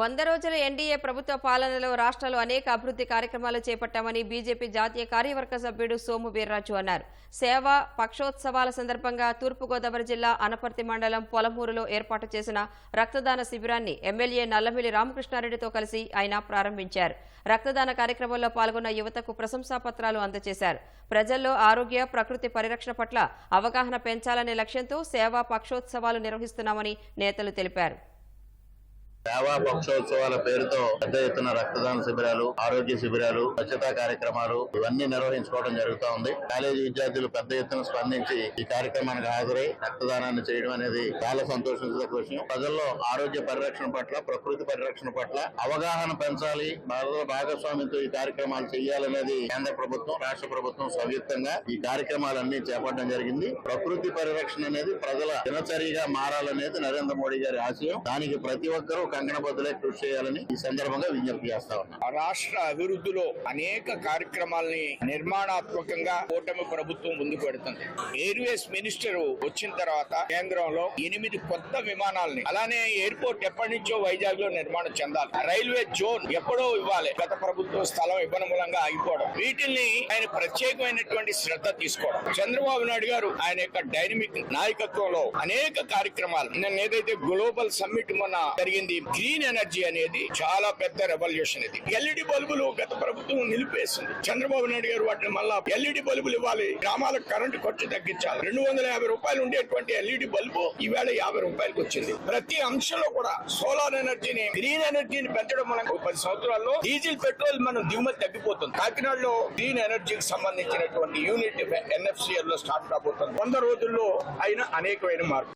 వంద రోజుల ఎన్డీఏ ప్రభుత్వ పాలనలో రాష్ట్రాలు అనేక అభివృద్ధి కార్యక్రమాలు చేపట్టామని బీజేపీ జాతీయ కార్యవర్గ సభ్యుడు సోము వీర్రాజు అన్నారు. సేవ పక్షోత్సవాల సందర్భంగా తూర్పుగోదావరి జిల్లా అనపర్తి మండలం పొలమూరులో ఏర్పాటు చేసిన రక్తదాన శిబిరాన్ని ఎమ్మెల్యే నల్లమిల్లి రామకృష్ణారెడ్డితో కలిసి ఆయన ప్రారంభించారు. రక్తదాన కార్యక్రమంలో పాల్గొన్న యువతకు ప్రశంసా పత్రాలు అందజేశారు. ప్రజల్లో ఆరోగ్య ప్రకృతి పరిరక్షణ పట్ల అవగాహన పెంచాలనే లక్ష్యంతో సేవా పక్షోత్సవాలు నిర్వహిస్తున్నామని నేతలు తెలిపారు. సేవా పక్షోత్సవాల పేరుతో పెద్ద ఎత్తున రక్తదాన శిబిరాలు ఆరోగ్య శిబిరాలు స్వచ్ఛతా కార్యక్రమాలు ఇవన్నీ నిర్వహించుకోవడం జరుగుతూ ఉంది. కాలేజీ విద్యార్థులు పెద్ద ఎత్తున స్పందించి ఈ కార్యక్రమానికి హాజరై రక్తదానాన్ని చేయడం అనేది చాలా సంతోషించదగ్గ విషయం. ప్రజల్లో ఆరోగ్య పరిరక్షణ పట్ల ప్రకృతి పరిరక్షణ పట్ల అవగాహన పెంచాలి భారత భాగస్వామ్యంతో ఈ కార్యక్రమాలు చేయాలనేది కేంద్ర ప్రభుత్వం రాష్ట్ర ప్రభుత్వం సంయుక్తంగా ఈ కార్యక్రమాలన్నీ చేపట్టడం జరిగింది. ప్రకృతి పరిరక్షణ అనేది ప్రజల దినచర్యగా మారాలనేది నరేంద్ర మోడీ గారి ఆశయం. దానికి ప్రతి ఒక్కరూ కంకణబద్దులై కృషి చేయాలని ఈ సందర్భంగా విజ్ఞప్తి చేస్తా ఉన్నాం. రాష్ట్ర అభివృద్ధిలో అనేక కార్యక్రమాల్ని నిర్మాణాత్మకంగా కూటమి ప్రభుత్వం ముందుకు పెడుతుంది. ఎయిర్వేస్ మినిస్టర్ వచ్చిన తర్వాత కేంద్రంలో ఎనిమిది కొత్త విమానాల్ని అలానే ఎయిర్పోర్ట్ ఎప్పటి నుంచో వైజాగ్లో నిర్మాణం చెందాలి. రైల్వే జోన్ ఎప్పుడో ఇవ్వాలి. గత ప్రభుత్వం స్థలం ఇవ్వడం మూలంగా ఆగిపోవడం వీటిల్ని ఆయన ప్రత్యేకమైనటువంటి శ్రద్ధ తీసుకోవడం. చంద్రబాబు నాయుడు గారు ఆయన యొక్క డైనమిక్ నాయకత్వంలో అనేక కార్యక్రమాలు. నిన్న ఏదైతే గ్లోబల్ సమ్మిట్ మొన్న జరిగింది గ్రీన్ ఎనర్జీ అనేది చాలా పెద్ద రెవల్యూషన్ ఇది. ఎల్ఈడి బల్బులు గత ప్రభుత్వం నిలిపేసింది. చంద్రబాబు నాయుడు గారు వాటిని మళ్ళా ఎల్ఈడి బల్బులు ఇవ్వాలి. గ్రామాలకు కరెంటు ఖర్చు తగ్గించాలి. రెండు వందల యాభై రూపాయలు ఉండేటువంటి ఎల్ఈడి బల్బు ఈవేళ యాభై రూపాయలకు వచ్చింది. ప్రతి అంశంలో కూడా సోలార్ ఎనర్జీని గ్రీన్ ఎనర్జీని పెంచడం మనం పది సంవత్సరాల్లో డీజిల్ పెట్రోల్ మనం దిగుమతి తగ్గిపోతుంది. కాకినాడలో గ్రీన్ ఎనర్జీకి సంబంధించినటువంటి యూనిట్ ఎన్ఎఫ్సిఎల్లో స్టార్ట్ కాబోతుంది. వంద రోజుల్లో అయిన అనేకమైన మార్పు